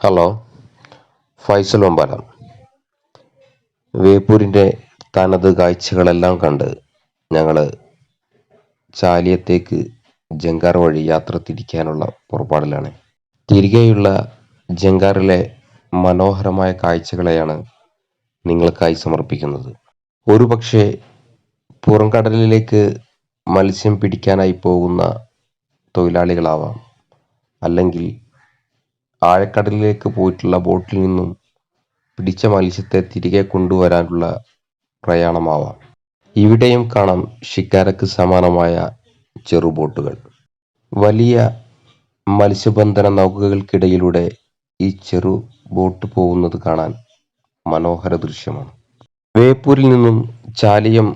Hello Faisal ഒമ്പലം വേപ്പൂരിന്റെ തനത് കാഴ്ചകളെല്ലാം കണ്ട് ഞങ്ങൾ ചാലിയത്തേക്ക് ജങ്കാർ വഴി യാത്ര തിരിക്കാനുള്ള പുറപ്പാടിലാണ്. തിരികെയുള്ള ജങ്കാറിലെ മനോഹരമായ കാഴ്ചകളെയാണ് നിങ്ങൾക്കായി സമർപ്പിക്കുന്നത്. ഒരു പക്ഷേ പുറംകടലിലേക്ക് മത്സ്യം പിടിക്കാനായി പോകുന്ന തൊഴിലാളികളാവാം അല്ലെങ്കിൽ ആഴക്കടലിലേക്ക് പോയിട്ടുള്ള ബോട്ടിൽ നിന്നും പിടിച്ച മത്സ്യത്തെ തിരികെ കൊണ്ടുവരാനുള്ള പ്രയാണമാവാം. ഇവിടെയും കാണാം ഷിക്കാരക്ക് സമാനമായ ചെറുബോട്ടുകൾ വലിയ മത്സ്യബന്ധന നൗകകൾക്കിടയിലൂടെ ഈ ചെറു ബോട്ട് പോകുന്നത് കാണാൻ മനോഹര ദൃശ്യമാണ്. വേപ്പൂരിൽ നിന്നും ചാലിയം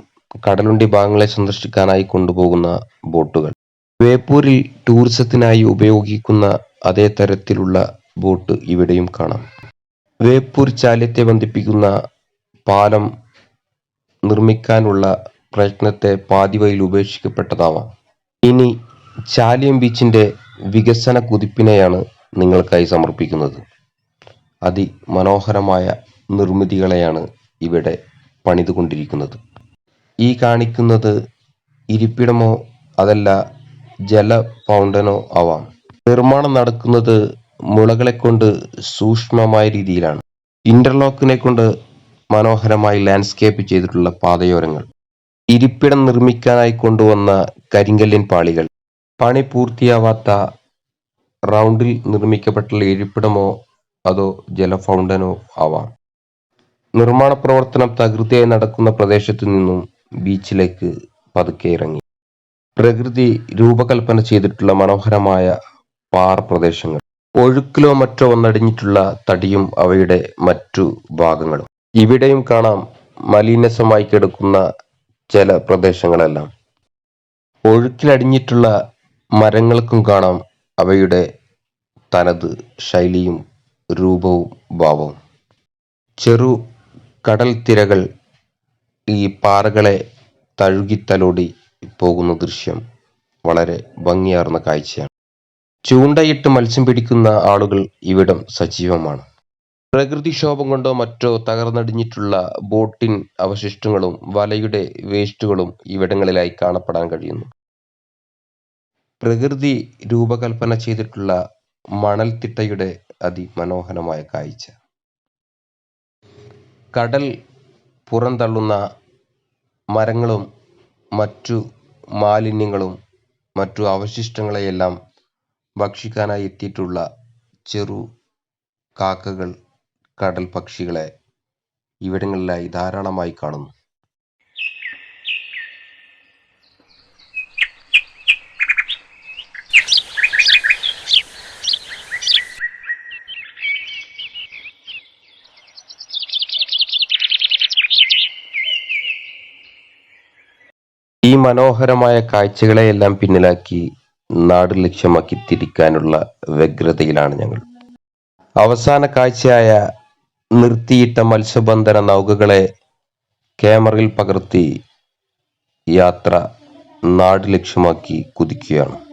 കടലുണ്ടി ഭാഗങ്ങളെ സന്ദർശിക്കാനായി കൊണ്ടുപോകുന്ന ബോട്ടുകൾ. വേപ്പൂരിൽ ടൂറിസത്തിനായി ഉപയോഗിക്കുന്ന അതേ തരത്തിലുള്ള ബോട്ട് ഇവിടെയും കാണാം. വേപ്പൂർ ചാലിയത്തെ ബന്ധിപ്പിക്കുന്ന പാലം നിർമ്മിക്കാനുള്ള പ്രയത്നത്തെ പാതിവഴിയിൽ ഉപേക്ഷിക്കപ്പെട്ടതാവാം. ഇനി ചാലിയം ബീച്ചിന്റെ വികസന കുതിപ്പിനെയാണ് നിങ്ങൾക്കായി സമർപ്പിക്കുന്നത്. അതിമനോഹരമായ നിർമ്മിതികളെയാണ് ഇവിടെ പണിതുകൊണ്ടിരിക്കുന്നത്. ഈ കാണിക്കുന്നത് ഇരിപ്പിടമോ അതല്ല ജല ഫൗണ്ടനോ ആവാം. നിർമ്മാണം നടക്കുന്നത് മുളകളെ കൊണ്ട് സൂക്ഷ്മമായ രീതിയിലാണ്. ഇന്റർലോക്കിനെ കൊണ്ട് മനോഹരമായി ലാൻഡ്സ്കേപ്പ് ചെയ്തിട്ടുള്ള പാതയോരങ്ങൾ. ഇരിപ്പിടം നിർമ്മിക്കാനായി കൊണ്ടുവന്ന കരിങ്കല്ലിൻ പാളികൾ. പണി പൂർത്തിയാവാത്ത റൗണ്ടിൽ നിർമ്മിക്കപ്പെട്ടുള്ള ഇരിപ്പിടമോ അതോ ജല ഫൗണ്ടനോ ആവാം. നിർമ്മാണ പ്രവർത്തനം തകൃതിയായി നടക്കുന്ന പ്രദേശത്തു നിന്നും ബീച്ചിലേക്ക് പതുക്കെ ഇറങ്ങി. പ്രകൃതി രൂപകൽപ്പന ചെയ്തിട്ടുള്ള മനോഹരമായ പാറ പ്രദേശങ്ങൾ. ഒഴുക്കിലോ മറ്റോ വന്നടിഞ്ഞിട്ടുള്ള തടിയും അവയുടെ മറ്റു ഭാഗങ്ങളും. ഇവിടെയും കാണാം മലിനസമായി കിടക്കുന്ന ചില പ്രദേശങ്ങളെല്ലാം. ഒഴുക്കിലടിഞ്ഞിട്ടുള്ള മരങ്ങൾക്കും കാണാം അവയുടെ തനത് ശൈലിയും രൂപവും ഭാവവും. ചെറു കടൽ തിരകൾ ഈ പാറകളെ തഴുകിത്തലോടി പോകുന്ന ദൃശ്യം വളരെ ഭംഗിയാർന്ന കാഴ്ചയാണ്. ചൂണ്ടയിട്ട് മത്സ്യം പിടിക്കുന്ന ആളുകൾ ഇവിടം സജീവമാണ്. പ്രകൃതിക്ഷോഭം കൊണ്ടോ മറ്റോ തകർന്നടിഞ്ഞിട്ടുള്ള ബോട്ടിൻ അവശിഷ്ടങ്ങളും വലയുടെ വേസ്റ്റുകളും ഇവിടങ്ങളിലായി കാണപ്പെടാൻ കഴിയുന്നു. പ്രകൃതി രൂപകൽപ്പന ചെയ്തിട്ടുള്ള മണൽത്തിട്ടയുടെ അതിമനോഹരമായ കാഴ്ച. കടൽ പുറന്തള്ളുന്ന മരങ്ങളും മറ്റു മാലിന്യങ്ങളും മറ്റു അവശിഷ്ടങ്ങളെയെല്ലാം ഭക്ഷിക്കാനായി എത്തിയിട്ടുള്ള ചെറു കാക്കകൾ കടൽ പക്ഷികളെ ഇവിടങ്ങളിലായി ധാരാളമായി കാണുന്നു. ഈ മനോഹരമായ കാഴ്ചകളെയെല്ലാം പിന്നിലാക്കി നാട് ലക്ഷ്യമാക്കി തിരിക്കാനുള്ള വ്യഗ്രതയിലാണ് ഞങ്ങൾ. അവസാന കാഴ്ചയായ നിർത്തിയിട്ട മത്സ്യബന്ധന നൗകകളെ ക്യാമറയിൽ പകർത്തി യാത്ര നാട് ലക്ഷ്യമാക്കി കുതിക്കുകയാണ്.